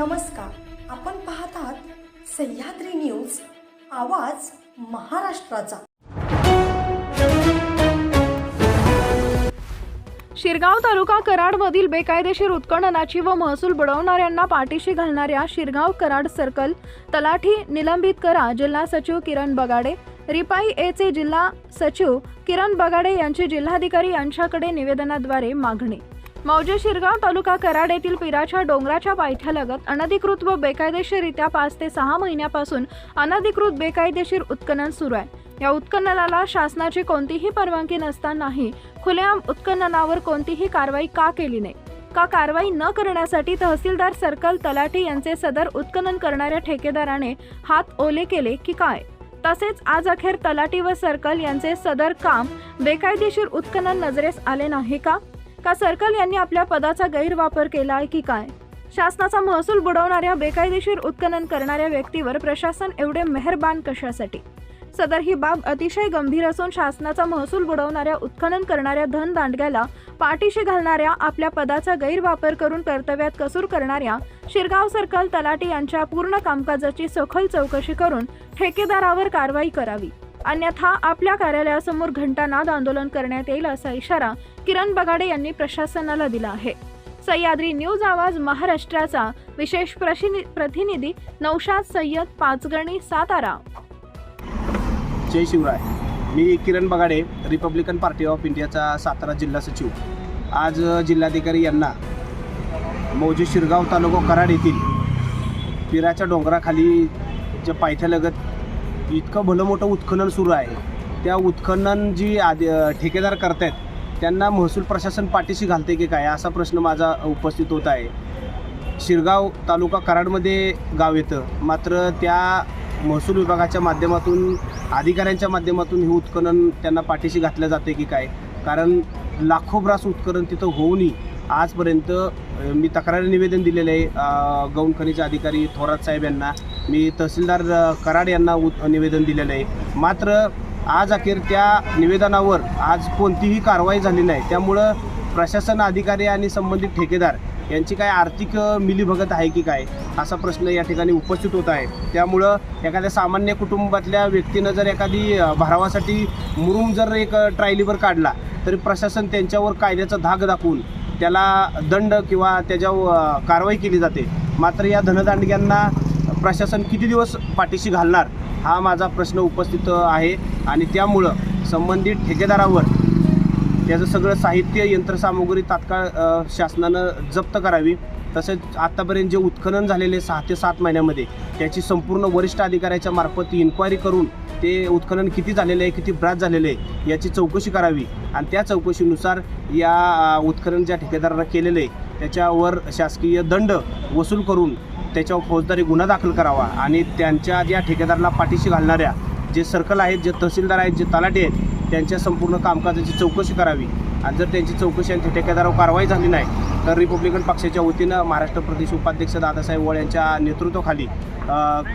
नमस्कार. आपण पाहत आहात सह्याद्री न्यूज आवाज महाराष्ट्राचा. शिरगाव तालुका कराडमधील बेकायदेशीर उत्खननाची व महसूल बुडवणाऱ्यांना पाठीशी घालणाऱ्या शिरगाव कराड सर्कल तलाठी निलंबित करा जिल्हा सचिव किरण बगाडे. रिपाई एचे जिल्हा सचिव किरण बगाडे यांची जिल्हाधिकारी यांच्याकडे निवेदनाद्वारे मागणी. मौजे शिरगाव तालुका कराड येथील पिराच्या डोंगराच्या पायथ्यालगत अनधिकृत व बेकायदेशीररित्या पाच ते सहा महिन्यापासून अनधिकृत बेकायदेशीर उत्खनन सुरू आहे. या उत्खननाला शासनाची कोणतीही परवानगी नसतानाही खुलेआम उत्खननावर कोणतीही कारवाई का केली नाही? का कारवाई न करण्यासाठी तहसीलदार सर्कल तलाठी यांचे सदर उत्खनन करणाऱ्या ठेकेदाराने हात ओले केले की काय? तसेच आज अखेर तलाठी व सर्कल यांचे सदर काम बेकायदेशीर उत्खनन नजरेस आले नाही का? का सर्कल यांनी आपल्या पदाचा गैरवापर केला आहे की काय? शासनाचा महसूल बुडवणाऱ्या बेकायदेशीर उत्खनन करणाऱ्या व्यक्तीवर प्रशासन एवढे मेहरबान कशासाठी? सदर ही बाब अतिशय गंभीर असून शासनाचा महसूल बुडवणाऱ्या उत्खनन करणाऱ्या धन दांडग्याला पाठीशी घालणाऱ्या आपल्या पदाचा गैरवापर करून कर्तव्यात कसूर करणाऱ्या शिरगाव सर्कल तलाटी यांच्या पूर्ण कामकाजाची सखोल चौकशी करून ठेकेदारावर कारवाई करावी. अन्यथा आपल्या कार्यालयासमोर घंटानाद आंदोलन करण्यात येईल असा इशारा किरण बगाडे यांनी प्रशासनाला दिला आहे. सह्याद्री न्यूज आवाज महाराष्ट्राचा विशेष प्रशिनि- प्रतिनिधी नौशाद सय्यद पाचगणी सातारा. जय शिवराय. मी Kiran Bagade republican party of इंडियाचा सातारा जिल्हा सचिव. आज जिल्हाधिकारी यांना मौजे शिरगाव तालुका कराड येथील पिराच्या डोंगराखाली ज्या पायथ्यालगत इतकं भलं मोठं उत्खनन सुरू आहे. त्या उत्खनन जी आदि ठेकेदार ठेकेदार करतायत त्यांना महसूल प्रशासन पाठीशी घालते की काय असा प्रश्न माझा उपस्थित होत आहे. शिरगाव तालुका कराडमध्ये गाव येतं. मात्र त्या महसूल विभागाच्या माध्यमातून अधिकाऱ्यांच्या माध्यमातून हे उत्खनन त्यांना पाठीशी घातलं जाते की काय? कारण लाखो ब्रास उत्खनन तिथं होऊनही आजपर्यंत मी तक्रारी निवेदन दिलेलं आहे गौण खनिज अधिकारी थोरात साहेब यांना. मी तहसीलदार कराड यांना उ निवेदन दिलेलं आहे. मात्र आज अखेर त्या निवेदनावर आज कोणतीही कारवाई झाली नाही. त्यामुळं प्रशासन अधिकारी आणि संबंधित ठेकेदार यांची काय आर्थिक मिलीभगत आहे की काय असा प्रश्न या ठिकाणी उपस्थित होत आहे. त्यामुळं एखाद्या सामान्य कुटुंबातल्या व्यक्तीनं जर एखादी भरावासाठी मुरुम जर एक ट्रायलीवर काढला तरी प्रशासन त्यांच्यावर कायद्याचा धाक दाखवून त्याला दंड किंवा त्याच्यावर कारवाई केली जाते. मात्र या धनदांडग्यांना प्रशासन किती दिवस पाठीशी घालणार हा माझा प्रश्न उपस्थित आहे. आणि त्यामुळं संबंधित ठेकेदारावर त्याचं सगळं साहित्य यंत्रसामुग्री तात्काळ शासनानं जप्त करावी. तसेच आत्तापर्यंत जे उत्खनन झालेले सहा ते सात महिन्यामध्ये त्याची संपूर्ण वरिष्ठ अधिकाऱ्याच्या मार्फत इन्क्वायरी करून ते उत्खनन किती झालेलं आहे किती ब्रास झालेलं आहे याची चौकशी करावी. आणि त्या चौकशीनुसार या उत्खनन ज्या ठेकेदारानं केलेलं आहे त्याच्यावर शासकीय दंड वसूल करून त्याच्यावर फौजदारी गुन्हा दाखल करावा आणि त्यांच्या या ठेकेदाराला पाठीशी घालणाऱ्या जे सर्कल आहेत जे तहसीलदार आहेत जे तलाटे आहेत त्यांच्या संपूर्ण कामकाजाची चौकशी करावी. आणि जर त्यांची चौकशी आणि ठेकेदारावर कारवाई झाली नाही तर रिपब्लिकन पक्षाच्या वतीनं महाराष्ट्र प्रदेश उपाध्यक्ष दादासाहेब वळ यांच्या नेतृत्वाखाली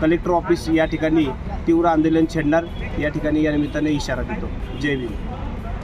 कलेक्टर ऑफिस या ठिकाणी तीव्र आंदोलन छेडणार. या ठिकाणी या निमित्ताने इशारा देतो. जय भीम.